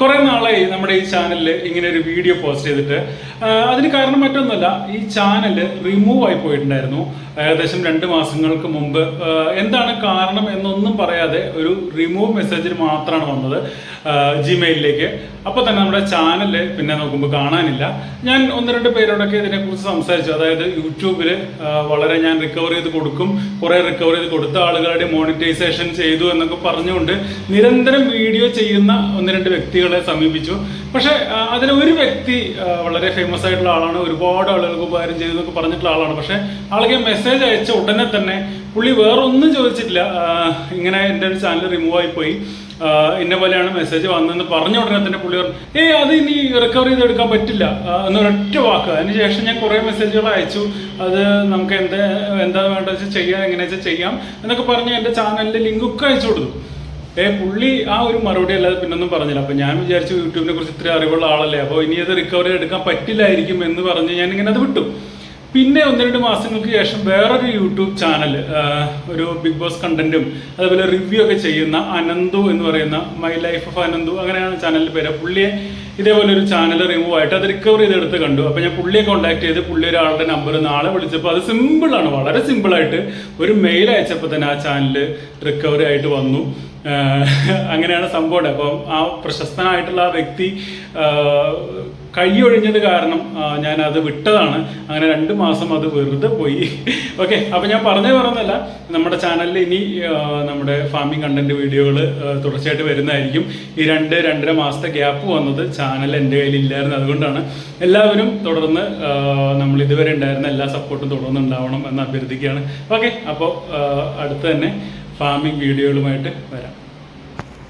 കുറേ നാളായി നമ്മുടെ ഈ ചാനലിൽ ഇങ്ങനെ ഒരു വീഡിയോ പോസ്റ്റ് ചെയ്തിട്ട്. അതിന് കാരണം മറ്റൊന്നുമല്ല ഈ ചാനൽ റിമൂവ് ആയി പോയിട്ടുണ്ടായിരുന്നു. ഏകദേശം രണ്ട് മാസങ്ങൾക്ക് മുമ്പ്. എന്താണ് കാരണം എന്നൊന്നും പറയാതെ ഒരു റിമൂവ് മെസ്സേജിൽ മാത്രമാണ് വന്നത് ജിമെയിലിലേക്ക് അപ്പോൾ തന്നെ നമ്മുടെ ചാനൽ പിന്നെ നോക്കുമ്പോൾ കാണാനില്ല. ഞാൻ ഒന്ന് രണ്ട് പേരോടൊക്കെ ഇതിനെക്കുറിച്ച് സംസാരിച്ചു. അതായത് യൂട്യൂബിൽ വളരെ ഞാൻ റിക്കവർ ചെയ്ത് കൊടുക്കും കുറേ റിക്കവർ ചെയ്ത് കൊടുത്ത ആളുകളുടെ മോണിറ്റൈസേഷൻ ചെയ്തു എന്നൊക്കെ പറഞ്ഞുകൊണ്ട് നിരന്തരം വീഡിയോ ചെയ്യുന്ന ഒന്ന് രണ്ട് വ്യക്തികളെ സമീപിച്ചു. പക്ഷേ അതിൽ ഒരു വ്യക്തി വളരെ ഫേമസ് ആയിട്ടുള്ള ആളാണ്. ഒരുപാട് ആളുകൾക്ക് ഉപകാരം ചെയ്തു എന്നൊക്കെ പറഞ്ഞിട്ടുള്ള ആളാണ്. പക്ഷേ ആൾക്ക് മെസ്സേജ് അയച്ച ഉടനെ തന്നെ പുള്ളി വേറെ ഒന്നും ചോദിച്ചിട്ടില്ല ഇങ്ങനെ എന്റെ ഒരു ചാനൽ റിമൂവ് ആയിപ്പോയി. ഇന്ന പോലെയാണ് മെസ്സേജ് വന്നതെന്ന് പറഞ്ഞ ഉടനെ തന്നെ പുള്ളി പറഞ്ഞു ഏയ് അത് ഇനി റിക്കവർ ചെയ്തെടുക്കാൻ പറ്റില്ല. എന്നൊരൊറ്റ വാക്ക്. അതിനുശേഷം ഞാൻ കുറേ മെസ്സേജുകൾ അയച്ചു. അത് നമുക്ക് എന്താ എന്താ വേണ്ടത് വെച്ചാൽ ചെയ്യാം എങ്ങനെയാ ചെയ്യാം എന്നൊക്കെ പറഞ്ഞ് എന്റെ ചാനലിന്റെ ലിങ്കൊക്കെ അയച്ചു കൊടുത്തു. ഏ പുള്ളി ആ ഒരു മറുപടി അല്ലാതെ പിന്നൊന്നും പറഞ്ഞില്ല. അപ്പൊ ഞാൻ വിചാരിച്ചു യൂട്യൂബിനെ കുറിച്ച് ഇത്ര അറിവുള്ള ആളല്ലേ. അപ്പോൾ ഇനി അത് റിക്കവറി എടുക്കാൻ പറ്റില്ലായിരിക്കും എന്ന് പറഞ്ഞ് ഞാൻ ഇങ്ങനെ അത് വിട്ടു. പിന്നെ ഒന്ന് രണ്ട് മാസങ്ങൾക്ക് ശേഷം വേറൊരു യൂട്യൂബ് ചാനൽ ഒരു ബിഗ് ബോസ് കണ്ടന്റും അതുപോലെ റിവ്യൂ ഒക്കെ ചെയ്യുന്ന അനന്തു എന്ന് പറയുന്ന മൈ ലൈഫ് ഓഫ് അനന്തു അങ്ങനെയാണ് ചാനലിന്റെ പേര്. പുള്ളിയെ ഇതേപോലെ ഒരു ചാനൽ റിമൂവ് ആയിട്ട് അത് റിക്കവർ ചെയ്തെടുത്ത് കണ്ടു. അപ്പോൾ ഞാൻ പുള്ളിയെ കോൺടാക്ട് ചെയ്ത് പുള്ളി ഒരാളുടെ നമ്പർ നാളെ വിളിച്ചപ്പോൾ അത് സിമ്പിളാണ് വളരെ സിമ്പിളായിട്ട് ഒരു മെയിൽ അയച്ചപ്പോൾ തന്നെ ആ ചാനൽ റിക്കവറി ആയിട്ട് വന്നു. അങ്ങനെയാണ് സംഭവം അപ്പം ആ പ്രശസ്തനായിട്ടുള്ള ആ വ്യക്തി കഴിയൊഴിഞ്ഞത് കാരണം ഞാൻ അത് വിട്ടതാണ്. അങ്ങനെ രണ്ട് മാസം അത് വെറുതെ പോയി. ഓക്കെ അപ്പം ഞാൻ പറഞ്ഞു പറഞ്ഞല്ല നമ്മുടെ ചാനലിൽ ഇനി നമ്മുടെ ഫാമിംഗ് കണ്ടന്റ് വീഡിയോകൾ തുടർച്ചയായിട്ട് വരുന്നതായിരിക്കും. ഈ രണ്ട് രണ്ടര മാസത്തെ ഗ്യാപ്പ് വന്നത് ചാനൽ എന്റെ കയ്യിൽ ഇല്ലായിരുന്നു അതുകൊണ്ടാണ് എല്ലാവരും തുടർന്ന് നമ്മൾ ഇതുവരെ ഉണ്ടായിരുന്ന എല്ലാ സപ്പോർട്ടും തുടർന്ന് ഉണ്ടാവണം എന്ന് അഭ്യർത്ഥിക്കുകയാണ്. ഓക്കെ അപ്പോൾ അടുത്ത് തന്നെ ഫാമിംഗ് വീഡിയോകളുമായിട്ട് വരാം.